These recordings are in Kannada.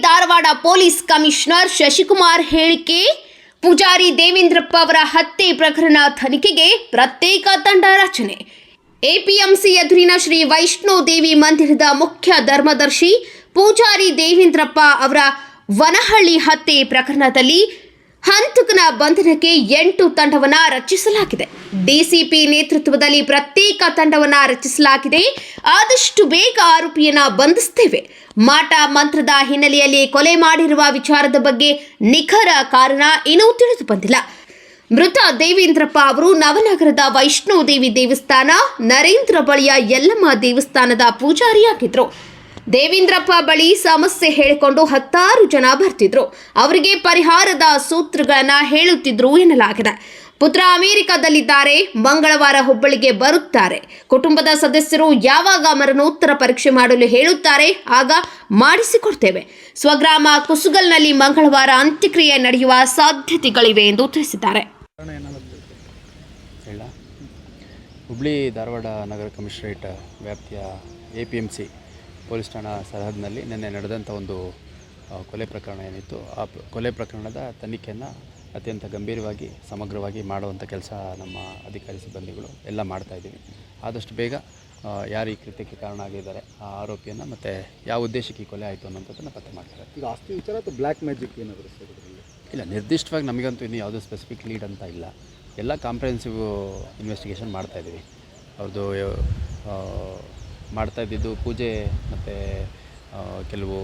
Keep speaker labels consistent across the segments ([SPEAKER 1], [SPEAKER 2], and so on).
[SPEAKER 1] ಧಾರವಾಡ ಪೊಲೀಸ್ ಕಮಿಷನರ್ ಶಶಿಕುಮಾರ್ ಹೇಳಿಕೆ, ಪೂಜಾರಿ ದೇವೇಂದ್ರಪ್ಪ ಅವರ ಹತ್ಯೆ ಪ್ರಕರಣ ತನಿಖೆಗೆ ಪ್ರತ್ಯೇಕ ತಂಡ ರಚನೆ. ಎಪಿಎಂಸಿ ಎದುರಿನ ಶ್ರೀ ವೈಷ್ಣೋ ದೇವಿ ಮಂದಿರದ ಮುಖ್ಯ ಧರ್ಮದರ್ಶಿ ಪೂಜಾರಿ ದೇವೇಂದ್ರಪ್ಪ ಅವರ ವನಹಳ್ಳಿ ಹತ್ಯೆ ಪ್ರಕರಣದಲ್ಲಿ ಹಂತಕನ ಬಂಧನಕ್ಕೆ ಎಂಟು ತಂಡವನ್ನ ರಚಿಸಲಾಗಿದೆ. ಡಿಸಿಪಿ ನೇತೃತ್ವದಲ್ಲಿ ಪ್ರತ್ಯೇಕ ತಂಡವನ್ನ ರಚಿಸಲಾಗಿದೆ. ಆದಷ್ಟು ಬೇಗ ಆರೋಪಿಯನ್ನ ಬಂಧಿಸ್ತೇವೆ. ಮಾಟ ಮಂತ್ರದ ಹಿನ್ನೆಲೆಯಲ್ಲಿ ಕೊಲೆ ಮಾಡಿರುವ ವಿಚಾರದ ಬಗ್ಗೆ ನಿಖರ ಕಾರಣ ಇನ್ನೂ ತಿಳಿದು ಬಂದಿಲ್ಲ. ಮೃತ ದೇವೇಂದ್ರಪ್ಪ ಅವರು ನವನಗರದ ವೈಷ್ಣೋದೇವಿ ದೇವಸ್ಥಾನ, ನರೇಂದ್ರ ಬಳಿಯ ಯಲ್ಲಮ್ಮ ದೇವಸ್ಥಾನದ ಪೂಜಾರಿಯಾಗಿದ್ರು ದೇವೇಂದ್ರಪ್ಪ ಬಳಿ ಸಮಸ್ಯೆ ಹೇಳಿಕೊಂಡು ಹತ್ತಾರು ಜನ ಬರ್ತಿದ್ರು. ಅವರಿಗೆ ಪರಿಹಾರದ ಸೂತ್ರಗಳನ್ನ ಹೇಳುತ್ತಿದ್ರು ಎನ್ನಲಾಗಿದೆ. ಪುತ್ರ ಅಮೆರಿಕದಲ್ಲಿದ್ದಾರೆ. ಮಂಗಳವಾರ ಹುಬ್ಬಳ್ಳಿಗೆ ಬರುತ್ತಾರೆ. ಕುಟುಂಬದ ಸದಸ್ಯರು ಯಾವಾಗ ಮರಣೋತ್ತರ ಪರೀಕ್ಷೆ ಮಾಡಲು ಹೇಳುತ್ತಾರೆ, ಆಗ ಮಾಡಿಸಿಕೊಡ್ತೇವೆ. ಸ್ವಗ್ರಾಮ ಕುಸುಗಲ್ನಲ್ಲಿ ಮಂಗಳವಾರ ಅಂತ್ಯಕ್ರಿಯೆ ನಡೆಯುವ ಸಾಧ್ಯತೆಗಳಿವೆ ಎಂದು ತಿಳಿಸಿದ್ದಾರೆ.
[SPEAKER 2] ಹುಬ್ಬಳ್ಳಿ ಧಾರವಾಡ ನಗರ ಕಮಿಷನರೇಟ್ ವ್ಯಾಪ್ತಿಯ A P M C police ಠಾಣಾ ಸರಹದ್ನಲ್ಲಿ ನಿನ್ನೆ ನಡೆದಂಥ ಒಂದು ಕೊಲೆ ಪ್ರಕರಣ ಏನಿತ್ತು ಆ ಕೊಲೆ ಪ್ರಕರಣದ ತನಿಖೆಯನ್ನು ಅತ್ಯಂತ ಗಂಭೀರವಾಗಿ ಸಮಗ್ರವಾಗಿ ಮಾಡುವಂಥ ಕೆಲಸ ನಮ್ಮ ಅಧಿಕಾರಿ ಸಿಬ್ಬಂದಿಗಳು ಎಲ್ಲ ಮಾಡ್ತಾ ಇದ್ದೀವಿ. ಆದಷ್ಟು ಬೇಗ ಯಾರು ಈ ಕೃತ್ಯಕ್ಕೆ ಕಾರಣ ಆಗಿದ್ದಾರೆ ಆ ಆರೋಪಿಯನ್ನು ಮತ್ತು ಯಾವ ಉದ್ದೇಶಕ್ಕೆ ಈ ಕೊಲೆ ಆಯಿತು ಅನ್ನೋಂಥದ್ದನ್ನು ಪತ್ತೆ ಮಾಡ್ತಾರೆ.
[SPEAKER 3] ಈಗ ಆಸ್ತಿ ವಿಚಾರ ಅಥವಾ ಬ್ಲ್ಯಾಕ್ ಮ್ಯಾಜಿಕ್ ಏನಾದರೂ ಸರ್
[SPEAKER 2] ಇಲ್ಲ ನಿರ್ದಿಷ್ಟವಾಗಿ ನಮಗಂತೂ ಇನ್ನೂ ಯಾವುದೋ ಸ್ಪೆಸಿಫಿಕ್ ಲೀಡ್ ಅಂತ ಇಲ್ಲ. ಎಲ್ಲ ಕಾಂಪ್ರಹೆನ್ಸಿವ್ ಇನ್ವೆಸ್ಟಿಗೇಷನ್ ಮಾಡ್ತಾಯಿದ್ದೀವಿ ಅವ್ರದ್ದು ಮಾಡ್ತಾ ಇದ್ದಿದ್ದು ಪೂಜೆ ಮತ್ತು ಕೆಲವು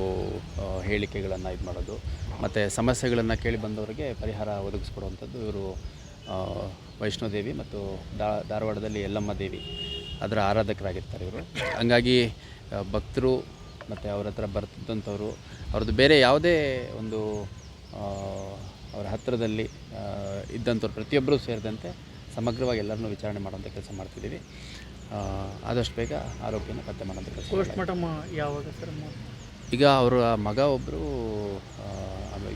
[SPEAKER 2] ಹೇಳಿಕೆಗಳನ್ನು ಇದು ಮಾಡೋದು. ಮತ್ತು ಸಮಸ್ಯೆಗಳನ್ನು ಕೇಳಿ ಬಂದವರಿಗೆ ಪರಿಹಾರ ಒದಗಿಸ್ಕೊಡುವಂಥದ್ದು ಇವರು ವೈಷ್ಣೋದೇವಿ ಮತ್ತು ಧಾರವಾಡದಲ್ಲಿ ಯಲ್ಲಮ್ಮ ದೇವಿ ಅದರ ಆರಾಧಕರಾಗಿರ್ತಾರೆ ಇವರು. ಹಂಗಾಗಿ ಭಕ್ತರು ಮತ್ತು ಅವ್ರ ಹತ್ರ ಬರ್ತಿದ್ದಂಥವ್ರು, ಅವ್ರದ್ದು ಬೇರೆ ಯಾವುದೇ ಒಂದು ಅವರ ಹತ್ತಿರದಲ್ಲಿ ಇದ್ದಂಥವ್ರು ಪ್ರತಿಯೊಬ್ಬರೂ ಸೇರಿದಂತೆ ಸಮಗ್ರವಾಗಿ ಎಲ್ಲರನ್ನು ವಿಚಾರಣೆ ಮಾಡುವಂಥ ಕೆಲಸ ಮಾಡ್ತಿದ್ದೀವಿ. ಆದಷ್ಟು ಬೇಗ ಆರೋಪಿಯನ್ನು ಪತ್ತೆ ಮಾಡುವಂಥ ಕೆಲಸ
[SPEAKER 3] ಪೋಸ್ಟ್ ಮಾರ್ಟಮ್ ಯಾವಾಗ ಸರ್
[SPEAKER 2] ಈಗ ಅವರ ಮಗ ಒಬ್ಬರು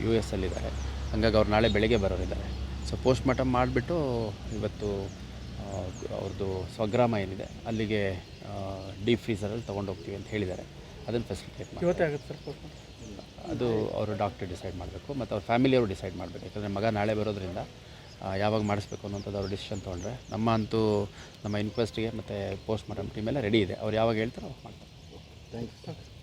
[SPEAKER 2] ಯು ಎಸ್ ಅಲ್ಲಿದ್ದಾರೆ. ಹಂಗಾಗಿ ಅವ್ರು ನಾಳೆ ಬೆಳಗ್ಗೆ ಬರೋರಿದ್ದಾರೆ. ಸೊ ಪೋಸ್ಟ್ ಮಾರ್ಟಮ್ ಮಾಡಿಬಿಟ್ಟು ಇವತ್ತು ಅವ್ರದ್ದು ಸ್ವಗ್ರಾಮ ಏನಿದೆ ಅಲ್ಲಿಗೆ ಡೀಪ್ ಫ್ರೀಸರಲ್ಲಿ ತೊಗೊಂಡು ಹೋಗ್ತೀವಿ ಅಂತ ಹೇಳಿದ್ದಾರೆ. ಅದನ್ನು ಫೆಸಿಲಿಟೇಟ್ ಮಾಡಿ
[SPEAKER 3] ಇವತ್ತೇ ಆಗುತ್ತೆ ಸರ್
[SPEAKER 2] ಅದು ಅವರು ಡಾಕ್ಟರ್ ಡಿಸೈಡ್ ಮಾಡಬೇಕು ಮತ್ತು ಅವ್ರ ಫ್ಯಾಮಿಲಿಯವರು ಡಿಸೈಡ್ ಮಾಡಬೇಕು. ಯಾಕಂದರೆ ಮಗ ನಾಳೆ ಬರೋದ್ರಿಂದ ಯಾವಾಗ ಮಾಡಿಸ್ಬೇಕು ಅನ್ನೋಂಥದ್ದು ಅವರು ಡಿಸಿಷನ್ ತೊಗೊಂಡ್ರೆ ನಮ್ಮ ಅಂತೂ ನಮ್ಮ ಇನ್ಕ್ವೆಸ್ಟ್ಗೆ ಮತ್ತು ಪೋಸ್ಟ್ ಮಾರ್ಟಮ್ ಟೀಮೆಲ್ಲ ರೆಡಿ ಇದೆ. ಅವ್ರು ಯಾವಾಗ ಹೇಳ್ತಾರೋ ಮಾಡ್ತಾರೆ.
[SPEAKER 3] Thank you